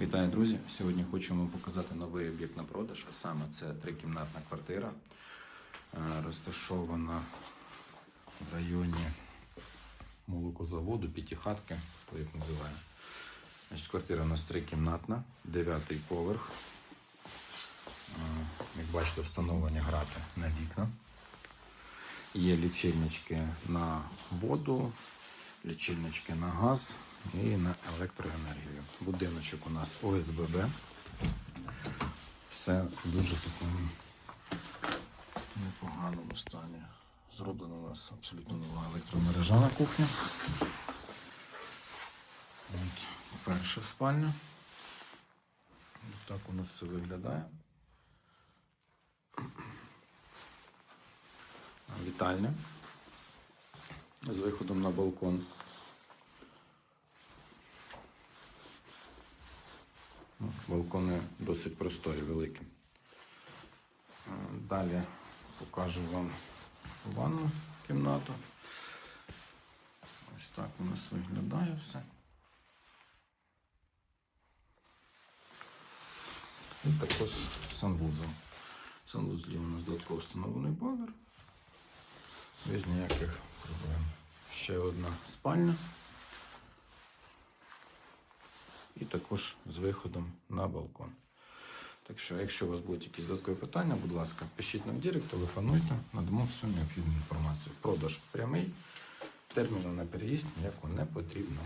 Вітаю, друзі! Сьогодні вам показати новий об'єкт на продаж, а саме це трикімнатна квартира, е, розташована в районі молокозаводу, п'ятихатки, хто як називає. Значить, квартира у нас трикімнатна, дев'ятий поверх. Е, Як бачите, встановлені грати на вікна. Є лічильнички на воду, лічильнички на газ і на електроенергію. Будиночок у нас ОСББ. Все в дуже такому непоганому стані. Зроблена у нас абсолютно нова електромережа на кухні. От, перша спальня. От Так у нас все виглядає. Вітальня з виходом на балкон. Ну, Балкони досить просторі, великі. Е, Далі покажу вам ванну кімнату. Ось так у нас виглядає все. І також санвузол. Санвузлі у нас додатково встановлений бойлер. Без ніяких проблем. Ще одна спальня. І також з виходом на балкон. Так що, якщо у вас будуть якісь додаткові питання, будь ласка, пишіть нам в дірект, телефонуйте, надамо всю необхідну інформацію. Продаж прямий, терміну на переїзд ніякого не потрібно.